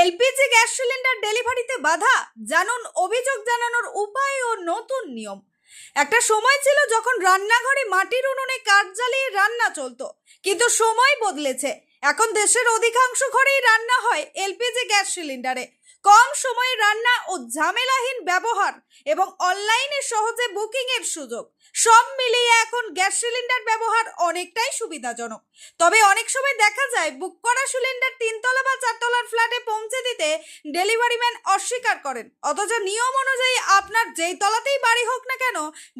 LPG gas cylinder ডেলিভারিতে বাধা, জানুন অভিযোগ জানানোর উপায় ও নতুন নিয়ম। একটা সময় ছিল যখন রান্নাঘরে মাটির উনুনে কাঠ জ্বালিয়ে রান্না চলতো, কিন্তু সময় বদলেছে। এখন দেশের অধিকাংশ ঘরেই রান্না হয় এলপিজি গ্যাস সিলিন্ডারে। কম সময়ে রান্না ও ঝামেলাহীন ব্যবহার এবং অনলাইনে সহজে বুকিং এর সুযোগ। সব মিলিয়ে এখন গ্যাস সিলিন্ডার ব্যবহার অনেকটাই সুবিধাজনক। তবে অনেক সময় দেখা যায়, বুক করা সিলিন্ডার তিনতলা বা চারতলার ফ্ল্যাটে পৌঁছে দিতে ডেলিভারি ম্যান অস্বীকার করেন। অথচ নিয়ম অনুযায়ী আপনার যেই তলাতেই বাড়ি হোক না কেন,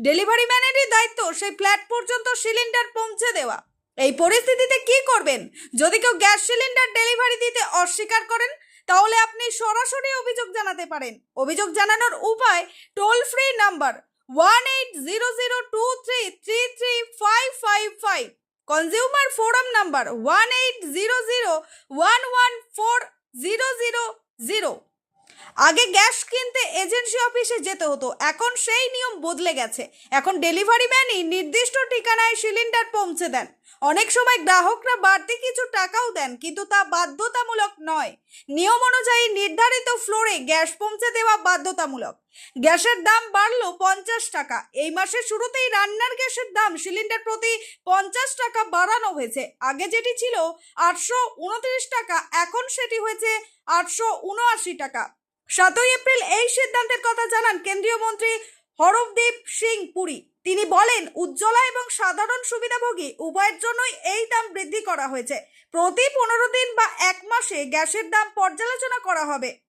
ডেলিভারি ম্যানেরই দায়িত্ব সেই ফ্ল্যাট পর্যন্ত সিলিন্ডার পৌঁছে দেওয়া। এই পরিস্থিতিতে কি করবেন? যদি কেউ গ্যাস সিলিন্ডার ডেলিভারি দিতে অস্বীকার করেন তাহলে আপনি সরাসরি অভিযোগ জানাতে পারেন। অভিযোগ জানানোর উপায় toll free number one eight zero zero two three three three five five five consumer forum number one eight zero zero one one four zero zero zero আগে গ্যাস কিনতে এজেন্সি অফিসে যেতে হতো, এখন সেই নিয়ম বদলে গেছে। এখন ডেলিভারি ম্যানই নির্দিষ্ট ঠিকানায় সিলিন্ডার পৌঁছে দেন। অনেক সময় গ্রাহকরা বাড়তি কিছু টাকাও দেন, কিন্তু তা বাধ্যতামূলক নয়। নিয়ম অনুযায়ী নির্ধারিত ফ্লোরে গ্যাস পৌঁছে দেওয়া বাধ্যতামূলক। গ্যাসের দাম বাড়লো পঞ্চাশ টাকা। এই মাসের শুরুতেই রান্নার গ্যাসের দাম সিলিন্ডার প্রতি পঞ্চাশ টাকা বাড়ানো হয়েছে। আগে যেটি ছিল আটশো উনত্রিশ টাকা, এখন সেটি হয়েছে আটশো উনআশি টাকা। সাতই এপ্রিল এই সিদ্ধান্তের কথা জানান কেন্দ্রীয় মন্ত্রী হরবদীপ সিং পুরী। তিনি বলেন, উজ্জ্বলা এবং সাধারণ সুবিধাভোগী উভয়ের জন্যই এই দাম বৃদ্ধি করা হয়েছে। প্রতি পনেরো দিন বা এক মাসে গ্যাসের দাম পর্যালোচনা করা হবে।